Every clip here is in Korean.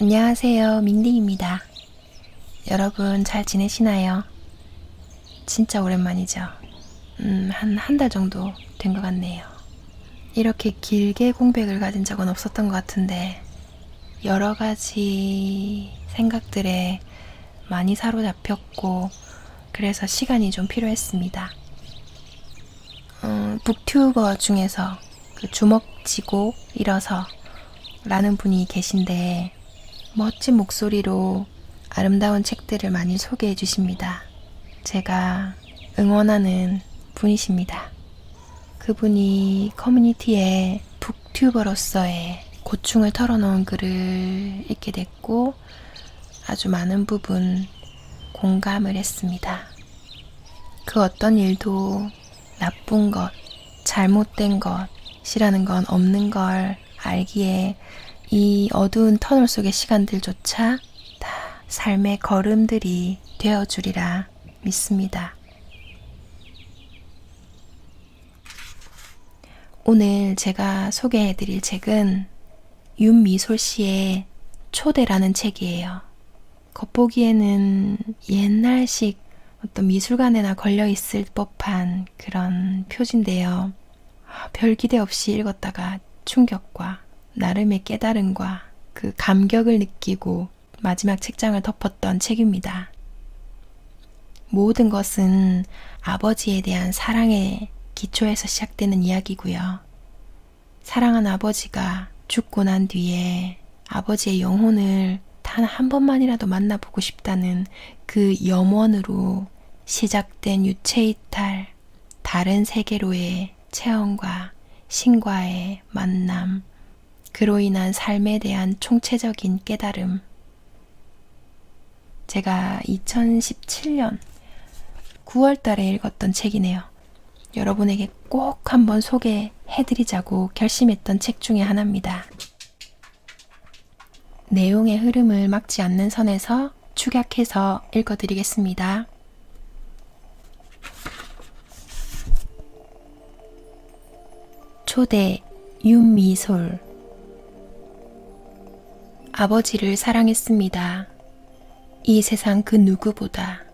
안녕하세요. 민딩입니다. 여러분 잘 지내시나요? 진짜 오랜만이죠. 음, 한 한 달 정도 된 것 같네요. 이렇게 길게 공백을 가진 적은 없었던 것 같은데, 여러 가지 생각들에 많이 사로잡혔고, 그래서 시간이 좀 필요했습니다. 음, 북튜버 중에서 그 주먹 쥐고 일어서 라는 분이 계신데, 멋진 목소리로 아름다운 책들을 많이 소개해 주십니다. 제가 응원하는 분이십니다. 그분이 커뮤니티에 북튜버로서의 고충을 털어놓은 글을 읽게 됐고 아주 많은 부분 공감을 했습니다. 그 어떤 일도 나쁜 것, 잘못된 것이라는 건 없는 걸 알기에 이 어두운 터널 속의 시간들조차 다 삶의 걸음들이 되어주리라 믿습니다. 오늘 제가 소개해드릴 책은 윤미솔 씨의 초대라는 책이에요. 겉보기에는 옛날식 어떤 미술관에나 걸려있을 법한 그런 표지인데요. 아, 별 기대 없이 읽었다가 충격과 나름의 깨달음과 그 감격을 느끼고 마지막 책장을 덮었던 책입니다. 모든 것은 아버지에 대한 사랑의 기초에서 시작되는 이야기고요. 사랑한 아버지가 죽고 난 뒤에 아버지의 영혼을 단 한 번만이라도 만나보고 싶다는 그 염원으로 시작된 유체이탈, 다른 세계로의 체험과 신과의 만남, 그로 인한 삶에 대한 총체적인 깨달음. 제가 2017년 9월 달에 읽었던 책이네요. 여러분에게 꼭 한번 소개해드리자고 결심했던 책 중에 하나입니다. 내용의 흐름을 막지 않는 선에서 축약해서 읽어드리겠습니다. 초대 윤미솔 아버지를 사랑했습니다. 이 세상 그 누구보다.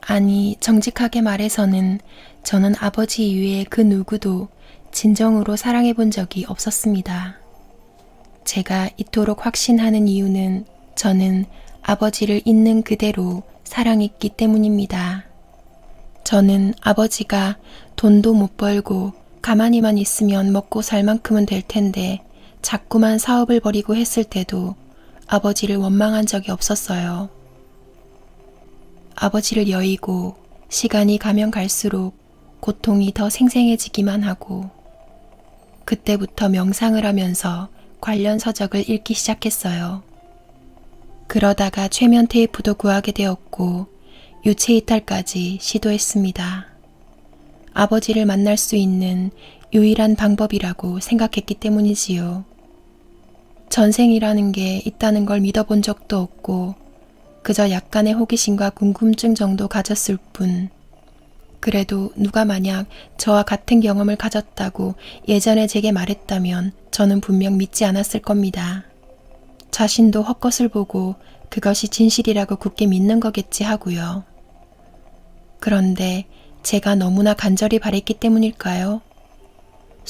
아니, 정직하게 말해서는 저는 아버지 이외에 그 누구도 진정으로 사랑해 본 적이 없었습니다. 제가 이토록 확신하는 이유는 저는 아버지를 있는 그대로 사랑했기 때문입니다. 저는 아버지가 돈도 못 벌고 가만히만 있으면 먹고 살 만큼은 될 텐데 자꾸만 사업을 벌이고 했을 때도 아버지를 원망한 적이 없었어요. 아버지를 여의고 시간이 가면 갈수록 고통이 더 생생해지기만 하고 그때부터 명상을 하면서 관련 서적을 읽기 시작했어요. 그러다가 최면 테이프도 구하게 되었고 유체 이탈까지 시도했습니다. 아버지를 만날 수 있는 유일한 방법이라고 생각했기 때문이지요. 전생이라는 게 있다는 걸 믿어본 적도 없고 그저 약간의 호기심과 궁금증 정도 가졌을 뿐. 그래도 누가 만약 저와 같은 경험을 가졌다고 예전에 제게 말했다면 저는 분명 믿지 않았을 겁니다. 자신도 헛것을 보고 그것이 진실이라고 굳게 믿는 거겠지 하고요. 그런데 제가 너무나 간절히 바랬기 때문일까요?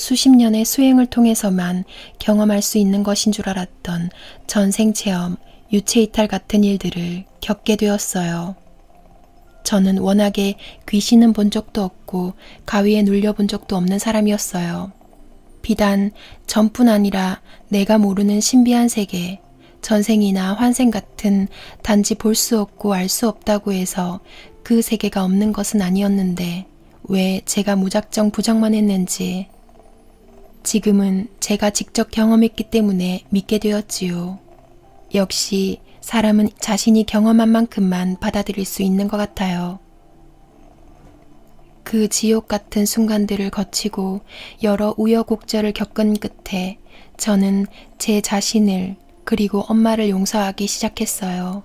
수십 년의 수행을 통해서만 경험할 수 있는 것인 줄 알았던 전생 체험, 유체 이탈 같은 일들을 겪게 되었어요. 저는 워낙에 귀신은 본 적도 없고 가위에 눌려본 적도 없는 사람이었어요. 비단 전뿐 아니라 내가 모르는 신비한 세계, 전생이나 환생 같은 단지 볼 수 없고 알 수 없다고 해서 그 세계가 없는 것은 아니었는데 왜 제가 무작정 부정만 했는지 지금은 제가 직접 경험했기 때문에 믿게 되었지요. 역시 사람은 자신이 경험한 만큼만 받아들일 수 있는 것 같아요. 그 지옥 같은 순간들을 거치고 여러 우여곡절을 겪은 끝에 저는 제 자신을 그리고 엄마를 용서하기 시작했어요.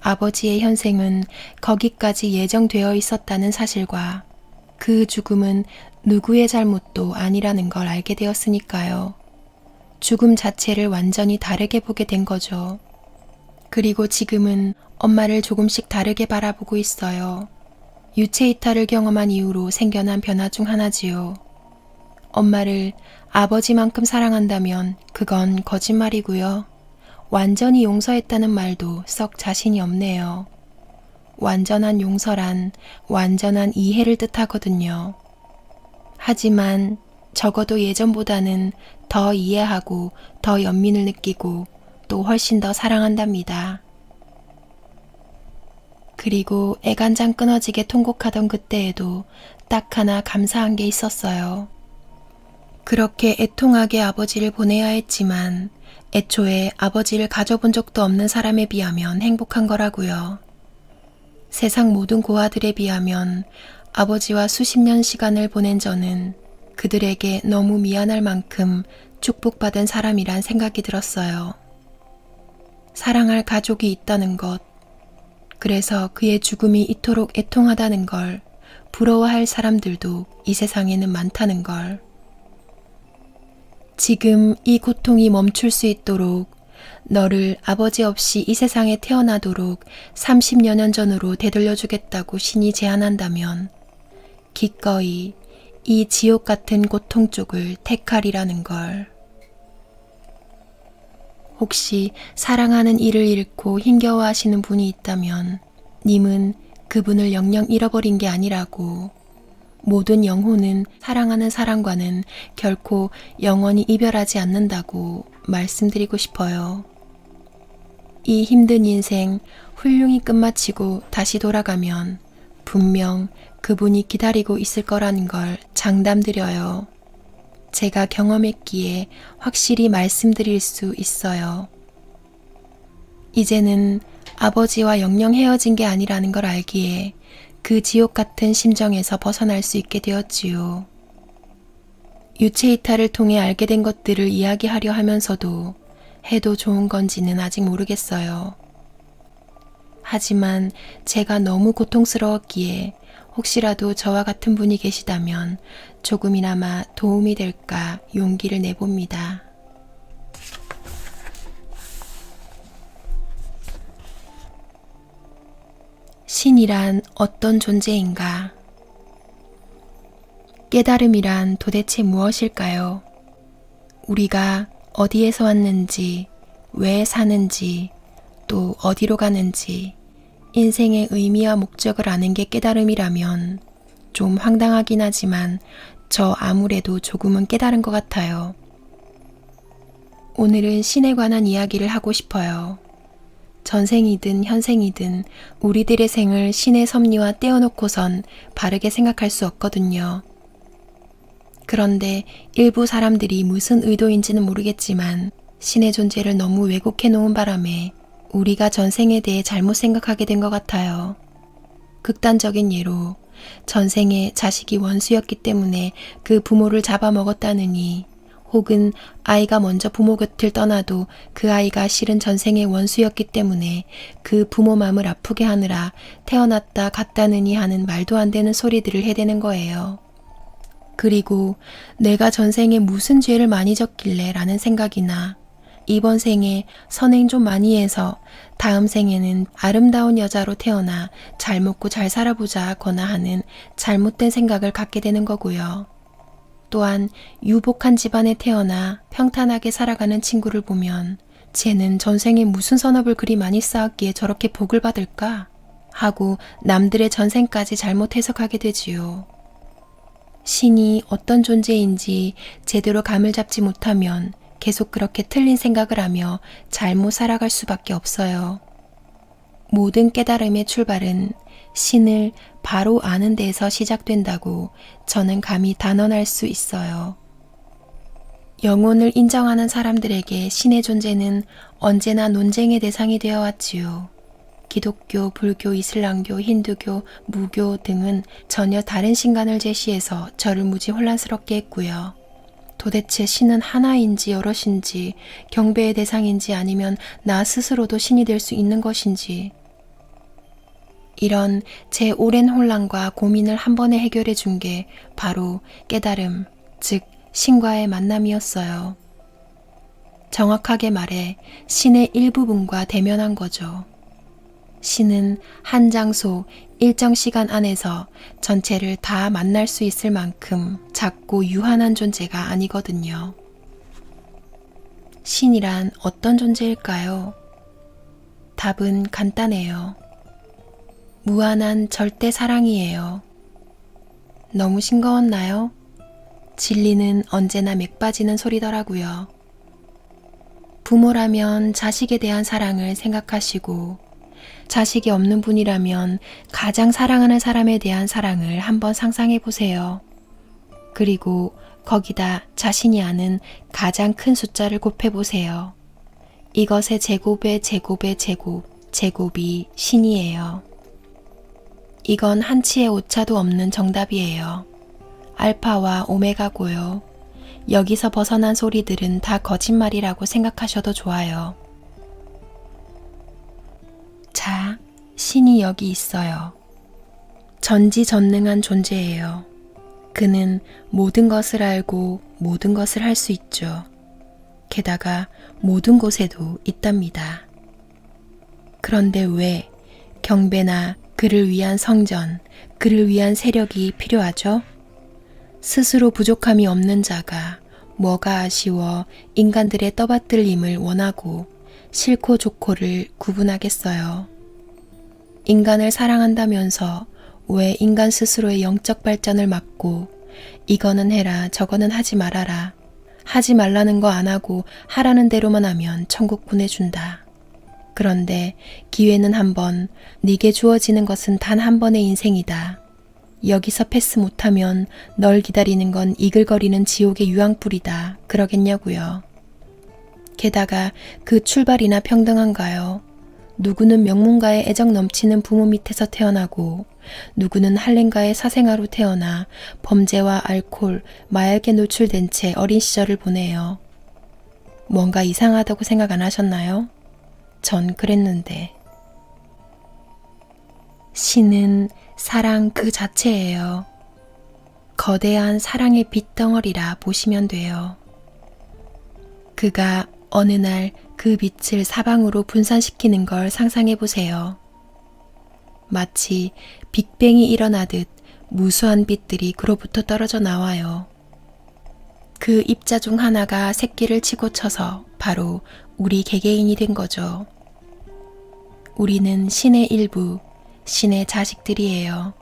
아버지의 현생은 거기까지 예정되어 있었다는 사실과 그 죽음은 누구의 잘못도 아니라는 걸 알게 되었으니까요. 죽음 자체를 완전히 다르게 보게 된 거죠. 그리고 지금은 엄마를 조금씩 다르게 바라보고 있어요. 유체 이탈을 경험한 이후로 생겨난 변화 중 하나지요. 엄마를 아버지만큼 사랑한다면 그건 거짓말이고요. 완전히 용서했다는 말도 썩 자신이 없네요. 완전한 용서란 완전한 이해를 뜻하거든요. 하지만 적어도 예전보다는 더 이해하고 더 연민을 느끼고 또 훨씬 더 사랑한답니다. 그리고 애간장 끊어지게 통곡하던 그때에도 딱 하나 감사한 게 있었어요. 그렇게 애통하게 아버지를 보내야 했지만 애초에 아버지를 가져본 적도 없는 사람에 비하면 행복한 거라고요. 세상 모든 고아들에 비하면 아버지와 수십 년 시간을 보낸 저는 그들에게 너무 미안할 만큼 축복받은 사람이란 생각이 들었어요. 사랑할 가족이 있다는 것, 그래서 그의 죽음이 이토록 애통하다는 걸 부러워할 사람들도 이 세상에는 많다는 걸. 지금 이 고통이 멈출 수 있도록 너를 아버지 없이 이 세상에 태어나도록 30여 년 전으로 되돌려주겠다고 신이 제안한다면 기꺼이 이 지옥 같은 고통 쪽을 택하리라는 걸. 혹시 사랑하는 이를 잃고 힘겨워 하시는 분이 있다면 님은 그분을 영영 잃어버린 게 아니라고 모든 영혼은 사랑하는 사람과는 결코 영원히 이별하지 않는다고 말씀드리고 싶어요. 이 힘든 인생 훌륭히 끝마치고 다시 돌아가면 분명 그분이 기다리고 있을 거라는 걸 장담드려요. 제가 경험했기에 확실히 말씀드릴 수 있어요. 이제는 아버지와 영영 헤어진 게 아니라는 걸 알기에 그 지옥 같은 심정에서 벗어날 수 있게 되었지요. 유체 이탈을 통해 알게 된 것들을 이야기하려 하면서도 해도 좋은 건지는 아직 모르겠어요. 하지만 제가 너무 고통스러웠기에 혹시라도 저와 같은 분이 계시다면 조금이나마 도움이 될까 용기를 내봅니다. 신이란 어떤 존재인가? 깨달음이란 도대체 무엇일까요? 우리가 어디에서 왔는지, 왜 사는지, 또 어디로 가는지, 인생의 의미와 목적을 아는 게 깨달음이라면 좀 황당하긴 하지만 저 아무래도 조금은 깨달은 것 같아요. 오늘은 신에 관한 이야기를 하고 싶어요. 전생이든 현생이든 우리들의 생을 신의 섭리와 떼어놓고선 바르게 생각할 수 없거든요. 그런데 일부 사람들이 무슨 의도인지는 모르겠지만 신의 존재를 너무 왜곡해 놓은 바람에 우리가 전생에 대해 잘못 생각하게 된 것 같아요. 극단적인 예로 전생에 자식이 원수였기 때문에 그 부모를 잡아먹었다느니 혹은 아이가 먼저 부모 곁을 떠나도 그 아이가 실은 전생의 원수였기 때문에 그 부모 마음을 아프게 하느라 태어났다 갔다느니 하는 말도 안 되는 소리들을 해대는 거예요. 그리고 내가 전생에 무슨 죄를 많이 졌길래 라는 생각이나 이번 생에 선행 좀 많이 해서 다음 생에는 아름다운 여자로 태어나 잘 먹고 잘 살아보자 하거나 하는 잘못된 생각을 갖게 되는 거고요. 또한 유복한 집안에 태어나 평탄하게 살아가는 친구를 보면 쟤는 전생에 무슨 선업을 그리 많이 쌓았기에 저렇게 복을 받을까? 하고 남들의 전생까지 잘못 해석하게 되지요. 신이 어떤 존재인지 제대로 감을 잡지 못하면 계속 그렇게 틀린 생각을 하며 잘못 살아갈 수밖에 없어요. 모든 깨달음의 출발은 신을 바로 아는 데에서 시작된다고 저는 감히 단언할 수 있어요. 영혼을 인정하는 사람들에게 신의 존재는 언제나 논쟁의 대상이 되어 왔지요. 기독교, 불교, 이슬람교, 힌두교, 무교 등은 전혀 다른 신간을 제시해서 저를 무지 혼란스럽게 했고요. 도대체 신은 하나인지 여럿인지, 경배의 대상인지 아니면 나 스스로도 신이 될 수 있는 것인지, 이런 제 오랜 혼란과 고민을 한 번에 해결해 준 게 바로 깨달음, 즉, 신과의 만남이었어요. 정확하게 말해 신의 일부분과 대면한 거죠. 신은 한 장소, 일정 시간 안에서 전체를 다 만날 수 있을 만큼 작고 유한한 존재가 아니거든요. 신이란 어떤 존재일까요? 답은 간단해요. 무한한 절대 사랑이에요. 너무 싱거웠나요? 진리는 언제나 맥 빠지는 소리더라고요. 부모라면 자식에 대한 사랑을 생각하시고, 자식이 없는 분이라면 가장 사랑하는 사람에 대한 사랑을 한번 상상해 보세요. 그리고 거기다 자신이 아는 가장 큰 숫자를 곱해 보세요. 이것의 제곱의 제곱의 제곱, 제곱이 신이에요. 이건 한치의 오차도 없는 정답이에요. 알파와 오메가고요. 여기서 벗어난 소리들은 다 거짓말이라고 생각하셔도 좋아요. 자, 신이 여기 있어요. 전지전능한 존재예요. 그는 모든 것을 알고 모든 것을 할 수 있죠. 게다가 모든 곳에도 있답니다. 그런데 왜 경배나 그를 위한 성전, 그를 위한 세력이 필요하죠? 스스로 부족함이 없는 자가 뭐가 아쉬워 인간들의 떠받들림을 원하고 싫고 좋고를 구분하겠어요. 인간을 사랑한다면서 왜 인간 스스로의 영적 발전을 막고 이거는 해라 저거는 하지 말아라 하지 말라는 거 안 하고 하라는 대로만 하면 천국 보내준다. 그런데 기회는 한 번, 네게 주어지는 것은 단 한 번의 인생이다. 여기서 패스 못하면 널 기다리는 건 이글거리는 지옥의 유황불이다. 그러겠냐고요. 게다가 그 출발이나 평등한가요? 누구는 명문가의 애정 넘치는 부모 밑에서 태어나고 누구는 할렘가의 사생아로 태어나 범죄와 알코올, 마약에 노출된 채 어린 시절을 보내요. 뭔가 이상하다고 생각 안 하셨나요? 전 그랬는데. 신은 사랑 그 자체예요. 거대한 사랑의 빛덩어리라 보시면 돼요. 그가 어느 날 그 빛을 사방으로 분산시키는 걸 상상해 보세요. 마치 빅뱅이 일어나듯 무수한 빛들이 그로부터 떨어져 나와요. 그 입자 중 하나가 새끼를 치고 쳐서 바로 우리 개개인이 된 거죠. 우리는 신의 일부, 신의 자식들이에요.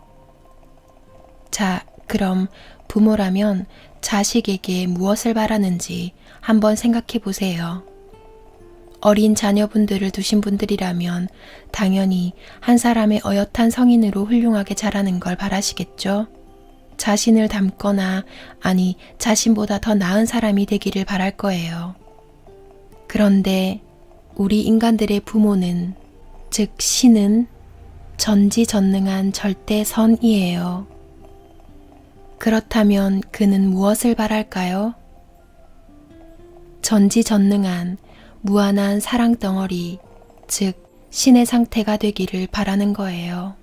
자, 그럼 부모라면 자식에게 무엇을 바라는지 한번 생각해 보세요. 어린 자녀분들을 두신 분들이라면 당연히 한 사람의 어엿한 성인으로 훌륭하게 자라는 걸 바라시겠죠? 자신을 닮거나 아니 자신보다 더 나은 사람이 되기를 바랄 거예요. 그런데 우리 인간들의 부모는 즉 신은 전지전능한 절대 선이에요. 그렇다면 그는 무엇을 바랄까요? 전지전능한 무한한 사랑 덩어리, 즉 신의 상태가 되기를 바라는 거예요.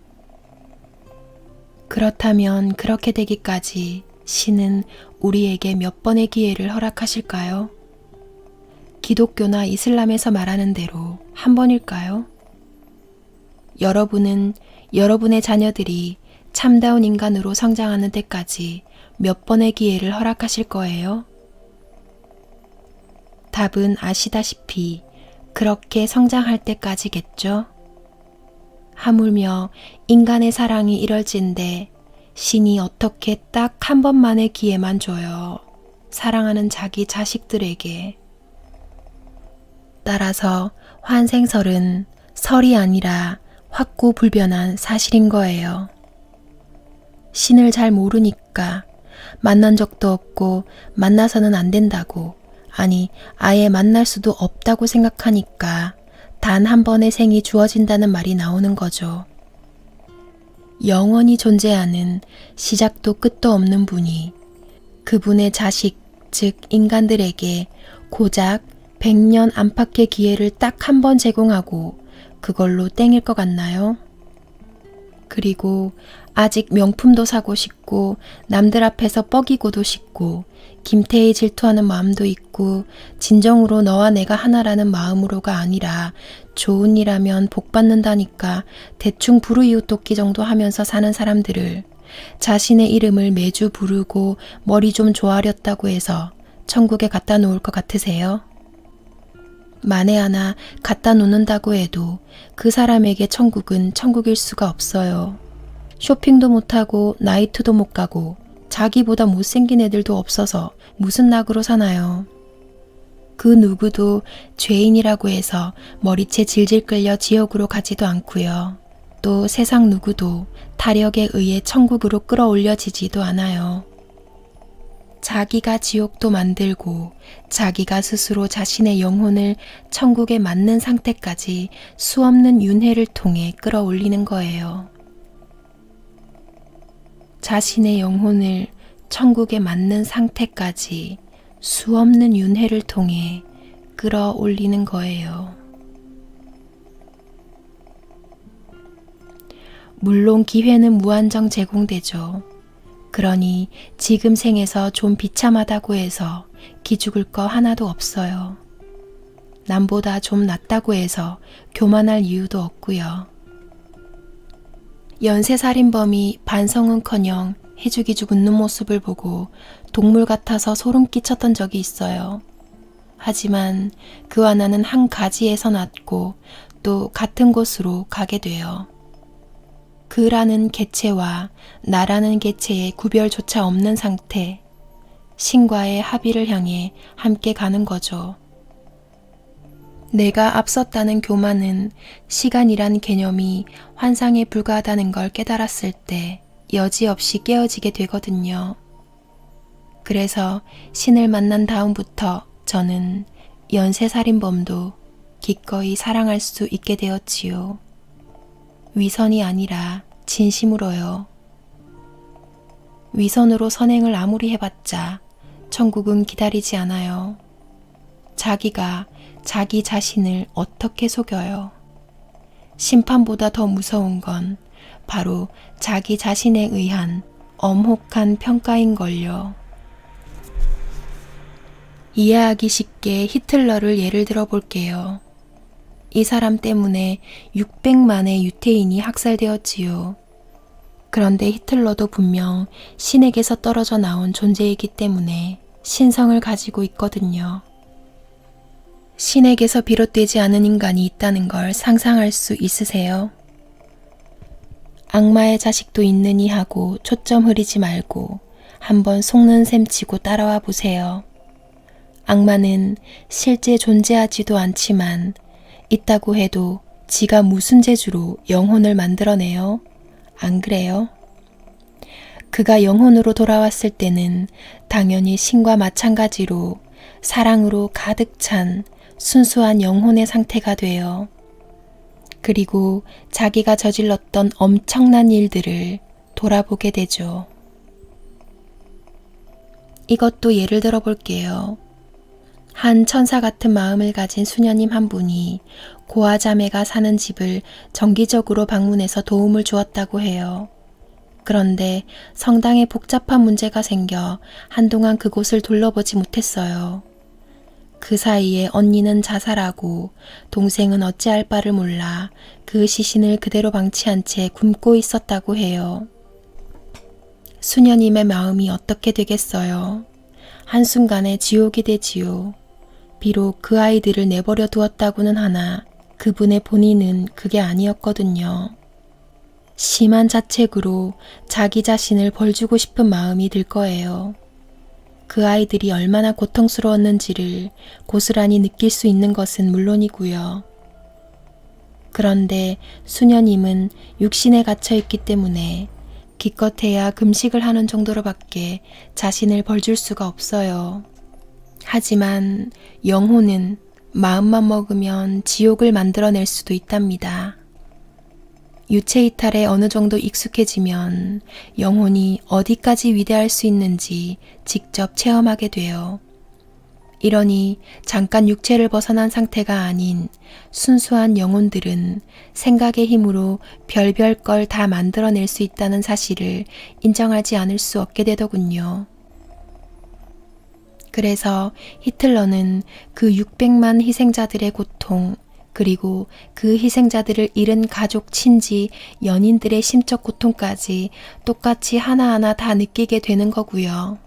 그렇다면 그렇게 되기까지 신은 우리에게 몇 번의 기회를 허락하실까요? 기독교나 이슬람에서 말하는 대로 한 번일까요? 여러분은 여러분의 자녀들이 참다운 인간으로 성장하는 데까지 몇 번의 기회를 허락하실 거예요? 답은 아시다시피 그렇게 성장할 때까지겠죠? 하물며 인간의 사랑이 이럴진데 신이 어떻게 딱 한 번만의 기회만 줘요. 사랑하는 자기 자식들에게. 따라서 환생설은 설이 아니라 확고불변한 사실인 거예요. 신을 잘 모르니까 만난 적도 없고 만나서는 안 된다고 아니 아예 만날 수도 없다고 생각하니까 단 한 번의 생이 주어진다는 말이 나오는 거죠. 영원히 존재하는 시작도 끝도 없는 분이 그분의 자식, 즉 인간들에게 고작 100년 안팎의 기회를 딱 한 번 제공하고 그걸로 땡일 것 같나요? 그리고 아직 명품도 사고 싶고 남들 앞에서 뻐기고도 싶고 김태희 질투하는 마음도 있고 진정으로 너와 내가 하나라는 마음으로가 아니라 좋은 일하면 복 받는다니까 대충 불우이웃 돕기 정도 하면서 사는 사람들을 자신의 이름을 매주 부르고 머리 좀 좋아하렸다고 해서 천국에 갖다 놓을 것 같으세요? 만에 하나 갖다 놓는다고 해도 그 사람에게 천국은 천국일 수가 없어요. 쇼핑도 못하고 나이트도 못 가고 자기보다 못생긴 애들도 없어서 무슨 낙으로 사나요? 그 누구도 죄인이라고 해서 머리채 질질 끌려 지옥으로 가지도 않고요. 또 세상 누구도 타력에 의해 천국으로 끌어올려지지도 않아요. 자기가 지옥도 만들고 자기가 스스로 자신의 영혼을 천국에 맞는 상태까지 수없는 윤회를 통해 끌어올리는 거예요. 자신의 영혼을 천국에 맞는 상태까지 수없는 윤회를 통해 끌어올리는 거예요. 물론 기회는 무한정 제공되죠. 그러니 지금 생에서 좀 비참하다고 해서 기죽을 거 하나도 없어요. 남보다 좀 낫다고 해서 교만할 이유도 없고요. 연쇄살인범이 반성은커녕 해주기죽 웃는 모습을 보고 동물 같아서 소름 끼쳤던 적이 있어요. 하지만 그와 나는 한 가지에서 났고 또 같은 곳으로 가게 돼요. 그라는 개체와 나라는 개체의 구별조차 없는 상태, 신과의 합의를 향해 함께 가는 거죠. 내가 앞섰다는 교만은 시간이란 개념이 환상에 불과하다는 걸 깨달았을 때 여지없이 깨어지게 되거든요. 그래서 신을 만난 다음부터 저는 연쇄살인범도 기꺼이 사랑할 수 있게 되었지요. 위선이 아니라 진심으로요. 위선으로 선행을 아무리 해봤자 천국은 기다리지 않아요. 자기가 자기 자신을 어떻게 속여요? 심판보다 더 무서운 건 바로 자기 자신에 의한 엄혹한 평가인걸요. 이해하기 쉽게 히틀러를 예를 들어 볼게요. 이 사람 때문에 600만의 유태인이 학살되었지요. 그런데 히틀러도 분명 신에게서 떨어져 나온 존재이기 때문에 신성을 가지고 있거든요. 신에게서 비롯되지 않은 인간이 있다는 걸 상상할 수 있으세요? 악마의 자식도 있느니 하고 초점 흐리지 말고 한번 속는 셈 치고 따라와 보세요. 악마는 실제 존재하지도 않지만 있다고 해도 지가 무슨 재주로 영혼을 만들어내요? 안 그래요? 그가 영혼으로 돌아왔을 때는 당연히 신과 마찬가지로 사랑으로 가득 찬 순수한 영혼의 상태가 돼요. 그리고 자기가 저질렀던 엄청난 일들을 돌아보게 되죠. 이것도 예를 들어 볼게요. 한 천사 같은 마음을 가진 수녀님 한 분이 고아 자매가 사는 집을 정기적으로 방문해서 도움을 주었다고 해요. 그런데 성당에 복잡한 문제가 생겨 한동안 그곳을 둘러보지 못했어요. 그 사이에 언니는 자살하고 동생은 어찌할 바를 몰라 그 시신을 그대로 방치한 채 굶고 있었다고 해요. 수녀님의 마음이 어떻게 되겠어요? 한순간에 지옥이 되지요. 비록 그 아이들을 내버려 두었다고는 하나 그분의 본인은 그게 아니었거든요. 심한 자책으로 자기 자신을 벌주고 싶은 마음이 들 거예요. 그 아이들이 얼마나 고통스러웠는지를 고스란히 느낄 수 있는 것은 물론이고요. 그런데 수녀님은 육신에 갇혀 있기 때문에 기껏해야 금식을 하는 정도로밖에 자신을 벌줄 수가 없어요. 하지만 영혼은 마음만 먹으면 지옥을 만들어낼 수도 있답니다. 유체 이탈에 어느 정도 익숙해지면 영혼이 어디까지 위대할 수 있는지 직접 체험하게 돼요. 이러니 잠깐 육체를 벗어난 상태가 아닌 순수한 영혼들은 생각의 힘으로 별별 걸 다 만들어낼 수 있다는 사실을 인정하지 않을 수 없게 되더군요. 그래서 히틀러는 그 600만 희생자들의 고통, 그리고 그 희생자들을 잃은 가족, 친지, 연인들의 심적 고통까지 똑같이 하나하나 다 느끼게 되는 거고요.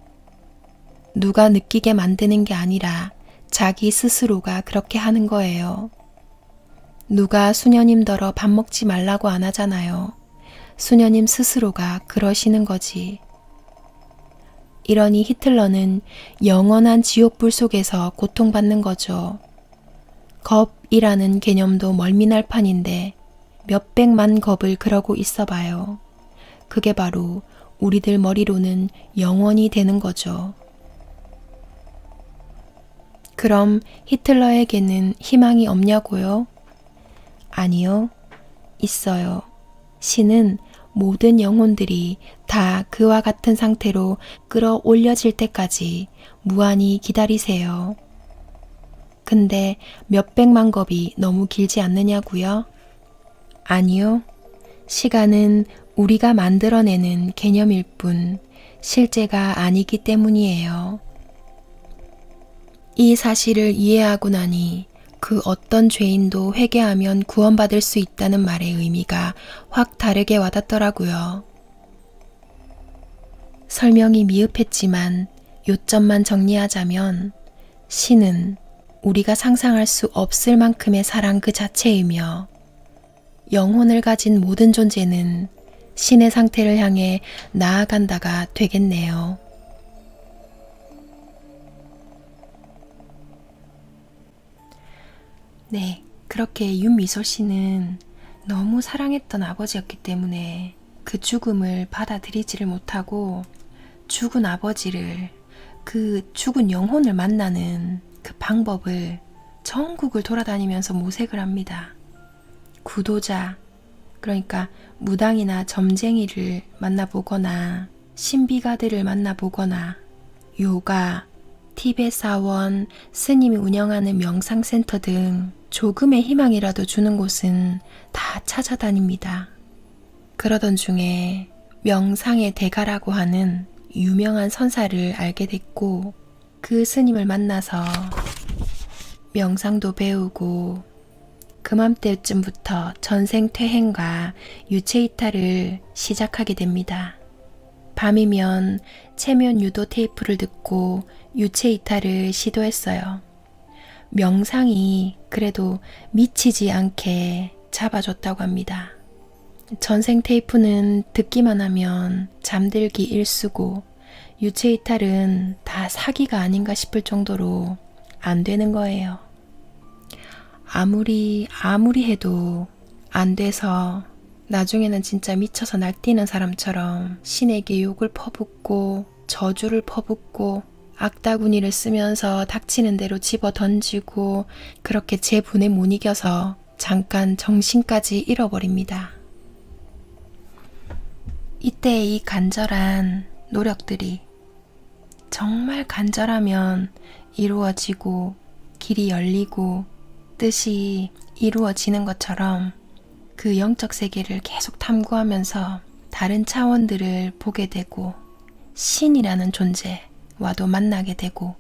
누가 느끼게 만드는 게 아니라 자기 스스로가 그렇게 하는 거예요. 누가 수녀님더러 밥 먹지 말라고 안 하잖아요. 수녀님 스스로가 그러시는 거지. 이러니 히틀러는 영원한 지옥불 속에서 고통받는 거죠. 겁이라는 개념도 멀미날 판인데 몇백만 겁을 그러고 있어 봐요. 그게 바로 우리들 머리로는 영원이 되는 거죠. 그럼 히틀러에게는 희망이 없냐고요? 아니요. 있어요. 신은 모든 영혼들이 다 그와 같은 상태로 끌어올려질 때까지 무한히 기다리세요. 근데 몇백만 겁이 너무 길지 않느냐고요? 아니요. 시간은 우리가 만들어내는 개념일 뿐 실제가 아니기 때문이에요. 이 사실을 이해하고 나니 그 어떤 죄인도 회개하면 구원받을 수 있다는 말의 의미가 확 다르게 와닿더라고요. 설명이 미흡했지만 요점만 정리하자면 신은 우리가 상상할 수 없을 만큼의 사랑 그 자체이며 영혼을 가진 모든 존재는 신의 상태를 향해 나아간다가 되겠네요. 네, 그렇게 윤미소 씨는 너무 사랑했던 아버지였기 때문에 그 죽음을 받아들이지를 못하고 죽은 아버지를 그 죽은 영혼을 만나는 그 방법을 전국을 돌아다니면서 모색을 합니다. 구도자, 그러니까 무당이나 점쟁이를 만나보거나 신비가들을 만나보거나 요가, 티베 사원, 스님이 운영하는 명상센터 등 조금의 희망이라도 주는 곳은 다 찾아다닙니다. 그러던 중에 명상의 대가라고 하는 유명한 선사를 알게 됐고 그 스님을 만나서 명상도 배우고 그맘때쯤부터 전생퇴행과 유체이탈을 시작하게 됩니다. 밤이면 체면 유도 테이프를 듣고 유체이탈을 시도했어요. 명상이 그래도 미치지 않게 잡아줬다고 합니다. 전생 테이프는 듣기만 하면 잠들기 일수고 유체 이탈은 다 사기가 아닌가 싶을 정도로 안 되는 거예요. 아무리 아무리 해도 안 돼서 나중에는 진짜 미쳐서 날뛰는 사람처럼 신에게 욕을 퍼붓고 저주를 퍼붓고 악다구니를 쓰면서 닥치는 대로 집어 던지고 그렇게 제 분에 못 이겨서 잠깐 정신까지 잃어버립니다. 이때 이 간절한 노력들이 정말 간절하면 이루어지고 길이 열리고 뜻이 이루어지는 것처럼 그 영적 세계를 계속 탐구하면서 다른 차원들을 보게 되고 신이라는 존재 와도 만나게 되고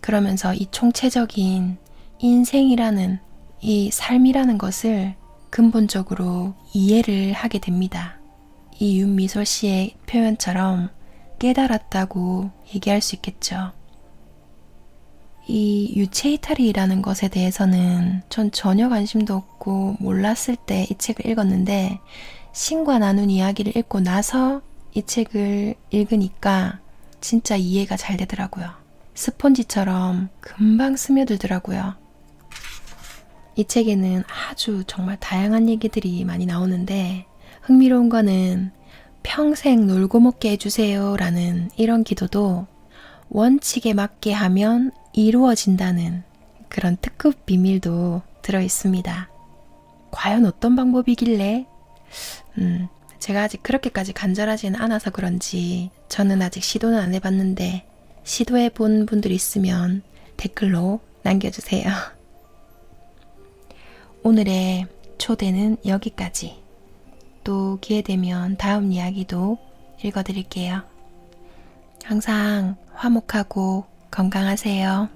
그러면서 이 총체적인 인생이라는 이 삶이라는 것을 근본적으로 이해를 하게 됩니다. 이 윤미솔 씨의 표현처럼 깨달았다고 얘기할 수 있겠죠. 이 유체이탈이라는 것에 대해서는 전 전혀 관심도 없고 몰랐을 때 이 책을 읽었는데 신과 나눈 이야기를 읽고 나서 이 책을 읽으니까 진짜 이해가 잘 되더라고요. 스폰지처럼 금방 스며들더라고요. 이 책에는 아주 정말 다양한 얘기들이 많이 나오는데 흥미로운 거는 평생 놀고 먹게 해주세요 라는 이런 기도도 원칙에 맞게 하면 이루어진다는 그런 특급 비밀도 들어 있습니다. 과연 어떤 방법이길래? 음, 제가 아직 그렇게까지 간절하지는 않아서 그런지 저는 아직 시도는 안 해봤는데 시도해 본 분들 있으면 댓글로 남겨주세요. 오늘의 초대는 여기까지. 또 기회 되면 다음 이야기도 읽어드릴게요. 항상 화목하고 건강하세요.